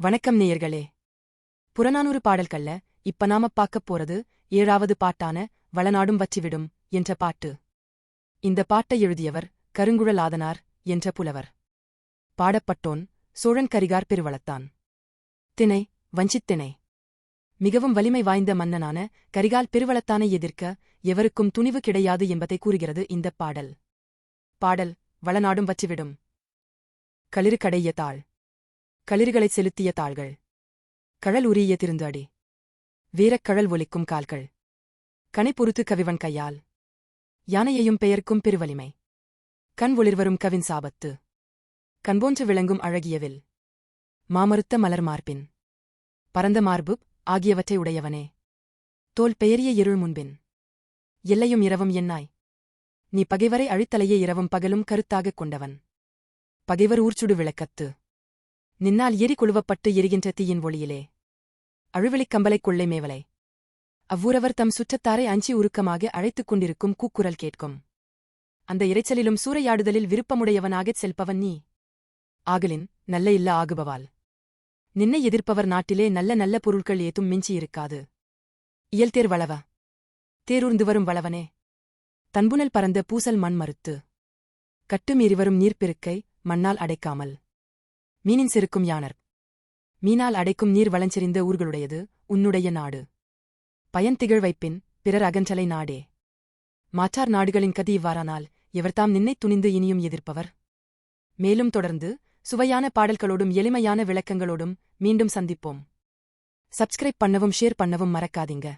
வணக்கம் நேயர்களே. புறநானூறு பாடல்கள்ல இப்ப நாம பார்க்கப் போறது ஏழாவது பாட்டான வளநாடும் வற்றிவிடும் என்ற பாட்டு. இந்த பாட்டை எழுதியவர் கருங்குழலாதனார் என்ற புலவர். பாடப்பட்டோன் சோழன் கரிகார் பெருவளத்தான். திணை வஞ்சித்திணை மிகவும் வலிமை வாய்ந்த மன்னனான கரிகால் பெருவளத்தானை எதிர்க்க எவருக்கும் துணிவு கிடையாது என்பதை கூறுகிறது இந்தப் பாடல். பாடல் வளநாடும் வற்றிவிடும். களிறு கடைய தாள் களிர்களை செலுத்திய தாள்கள். கழல் உரிய திருந்து அடி வீரக் கழல் ஒலிக்கும் கால்கள். கனை பொறுத்து கவிவன் கையால். யானையையும் பெயர்க்கும் பெருவலிமை. கண் ஒளிர்வரும் கவின் சாபத்து. கண்போன்று விளங்கும் அழகியவில் மாமறுத்த மலர் மார்பின். பரந்த மார்பு ஆகியவற்றை உடையவனே. தோல் பெயரிய இருள் முன்பின். எல்லையும் இரவும் என்னாய். நீ பகைவரை அழித்தலையே இரவும் பகலும் கருத்தாகக் கொண்டவன். பகைவர் ஊர்ச்சுடு விளக்கத்து. நின்னால் எரி குழுவப்பட்டு எரிகின்ற தீயின் ஒளியிலே. அழுவெளிக் கம்பலைக் கொள்ளை மேவலை. அவ்வூரவர் தம் சுற்றத்தாரை அஞ்சி உருக்கமாக அழைத்துக் கொண்டிருக்கும் கூக்குரல் கேட்கும். அந்த இறைச்சலிலும் சூறையாடுதலில் விருப்பமுடையவனாகச் செல்பவன் நீ. ஆகலின் நல்ல இல்ல ஆகுபவால். நின்னை எதிர்ப்பவர் நாட்டிலே நல்ல நல்ல பொருட்கள் ஏதும் மிஞ்சியிருக்காது இயல்தேர் வளவ. தேரூர்ந்து வரும் வளவனே. தன்புனல் பறந்த பூசல் மண் மறுத்து கட்டுமீறிவரும் நீர்ப்பெருக்கை மண்ணால் அடைக்காமல். மீனின் செருக்கும் யானர். மீனால் அடைக்கும் நீர் வளஞ்செறிந்த ஊர்களுடையது உன்னுடைய நாடு. பயன் திகழ் வைப்பின் பிறர் அகன்றலை நாடே. மாற்றார் நாடுகளின் கதி இவ்வாறானால் எவர்தாம் நின்னைத் துணிந்து இனியும் எதிர்ப்பவர்? மேலும் தொடர்ந்து சுவையான பாடல்களோடும் எளிமையான விளக்கங்களோடும் மீண்டும் சந்திப்போம். சப்ஸ்கிரைப் பண்ணவும் ஷேர் பண்ணவும் மறக்காதீங்க.